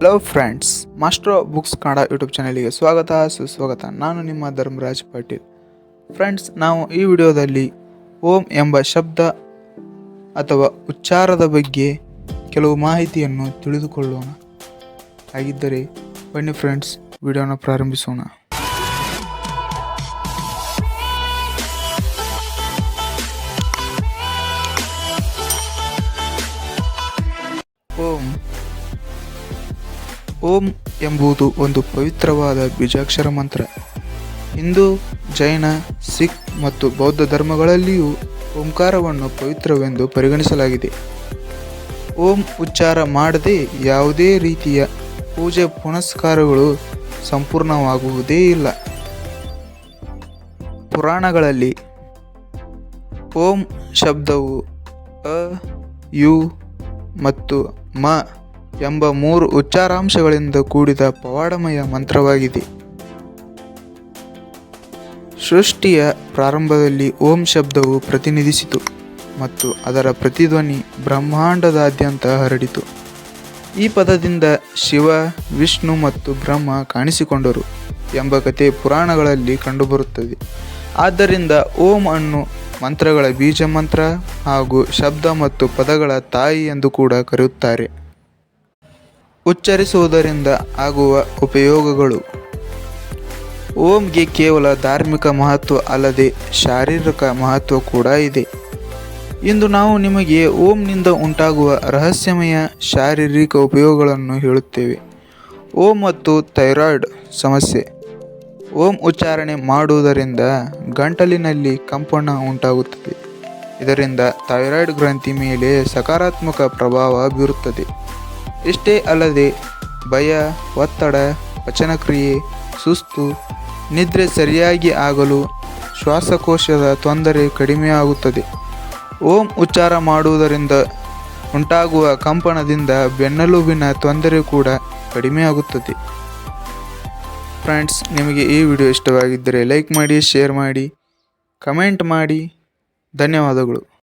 Hello friends maestro books Kannada YouTube ಚಾನಲಿಗೆ ಸ್ವಾಗತ, ಸುಸ್ವಾಗತ. ನಾನು ನಿಮ್ಮ ಧರ್ಮರಾಜ್ ಪಾಟೀಲ್. ಫ್ರೆಂಡ್ಸ್ ನಾವು ಈ ವಿಡಿಯೋದಲ್ಲಿ ಓಂ ಎಂಬ ಶಬ್ದ ಅಥವಾ ಉಚ್ಚಾರದ ಬಗ್ಗೆ ಕೆಲವು ಮಾಹಿತಿಯನ್ನು ತಿಳಿದುಕೊಳ್ಳೋಣ. ಹಾಗಿದ್ದರೆ ಬನ್ನಿ ಫ್ರೆಂಡ್ಸ್ ವಿಡಿಯೋನ ಪ್ರಾರಂಭಿಸೋಣ. ಓಂ ಓಂ ಎಂಬುದು ಒಂದು ಪವಿತ್ರವಾದ ಬೀಜಾಕ್ಷರ ಮಂತ್ರ. ಹಿಂದೂ, ಜೈನ, ಸಿಖ್ ಮತ್ತು ಬೌದ್ಧ ಧರ್ಮಗಳಲ್ಲಿಯೂ ಓಂಕಾರವನ್ನು ಪವಿತ್ರವೆಂದು ಪರಿಗಣಿಸಲಾಗಿದೆ. ಓಂ ಉಚ್ಚಾರ ಮಾಡದೆ ಯಾವುದೇ ರೀತಿಯ ಪೂಜೆ ಪುನಸ್ಕಾರಗಳು ಸಂಪೂರ್ಣವಾಗುವುದೇ ಇಲ್ಲ. ಪುರಾಣಗಳಲ್ಲಿ ಓಂ ಶಬ್ದವು ಅ, ಯು ಮತ್ತು ಮ ಎಂಬ ಮೂರು ಉಚ್ಚಾರಾಂಶಗಳಿಂದ ಕೂಡಿದ ಪವಾಡಮಯ ಮಂತ್ರವಾಗಿದೆ. ಸೃಷ್ಟಿಯ ಪ್ರಾರಂಭದಲ್ಲಿ ಓಂ ಶಬ್ದವು ಪ್ರತಿನಿಧಿಸಿತು ಮತ್ತು ಅದರ ಪ್ರತಿಧ್ವನಿ ಬ್ರಹ್ಮಾಂಡದಾದ್ಯಂತ ಹರಡಿತು. ಈ ಪದದಿಂದ ಶಿವ, ವಿಷ್ಣು ಮತ್ತು ಬ್ರಹ್ಮ ಕಾಣಿಸಿಕೊಂಡರು ಎಂಬ ಕಥೆ ಪುರಾಣಗಳಲ್ಲಿ ಕಂಡುಬರುತ್ತದೆ. ಆದ್ದರಿಂದ ಓಂ ಅನ್ನು ಮಂತ್ರಗಳ ಬೀಜ ಮಂತ್ರ ಹಾಗೂ ಶಬ್ದ ಮತ್ತು ಪದಗಳ ತಾಯಿ ಎಂದು ಕೂಡ ಕರೆಯುತ್ತಾರೆ. ಉಚ್ಚರಿಸುವುದರಿಂದ ಆಗುವ ಉಪಯೋಗಗಳು. ಓಂಗೆ ಕೇವಲ ಧಾರ್ಮಿಕ ಮಹತ್ವ ಅಲ್ಲದೆ ಶಾರೀರಿಕ ಮಹತ್ವ ಕೂಡ ಇದೆ. ಇಂದು ನಾವು ನಿಮಗೆ ಓಂನಿಂದ ಉಂಟಾಗುವ ರಹಸ್ಯಮಯ ಶಾರೀರಿಕ ಉಪಯೋಗಗಳನ್ನು ಹೇಳುತ್ತೇವೆ. ಓಂ ಮತ್ತು ಥೈರಾಯ್ಡ್ ಸಮಸ್ಯೆ. ಓಂ ಉಚ್ಚಾರಣೆ ಮಾಡುವುದರಿಂದ ಗಂಟಲಿನಲ್ಲಿ ಕಂಪನ ಉಂಟಾಗುತ್ತದೆ. ಇದರಿಂದ ಥೈರಾಯ್ಡ್ ಗ್ರಂಥಿ ಮೇಲೆ ಸಕಾರಾತ್ಮಕ ಪ್ರಭಾವ ಬೀರುತ್ತದೆ. ಇಷ್ಟೇ ಅಲ್ಲದೆ ಭಯ, ಒತ್ತಡ ಪಚನಕ್ರಿಯೆ ಸುಸ್ತು, ನಿದ್ರೆ ಸರಿಯಾಗಿ ಆಗಲು ಶ್ವಾಸಕೋಶದ ತೊಂದರೆ ಕಡಿಮೆಯಾಗುತ್ತದೆ. ಓಂ ಉಚ್ಚಾರ ಮಾಡುವುದರಿಂದ ಉಂಟಾಗುವ ಕಂಪನದಿಂದ ಬೆನ್ನೆಲುಬಿನ ತೊಂದರೆ ಕೂಡ ಕಡಿಮೆಯಾಗುತ್ತದೆ. ಫ್ರೆಂಡ್ಸ್, ನಿಮಗೆ ಈ ವಿಡಿಯೋ ಇಷ್ಟವಾಗಿದ್ದರೆ ಲೈಕ್ ಮಾಡಿ, ಶೇರ್ ಮಾಡಿ, ಕಮೆಂಟ್ ಮಾಡಿ. ಧನ್ಯವಾದಗಳು.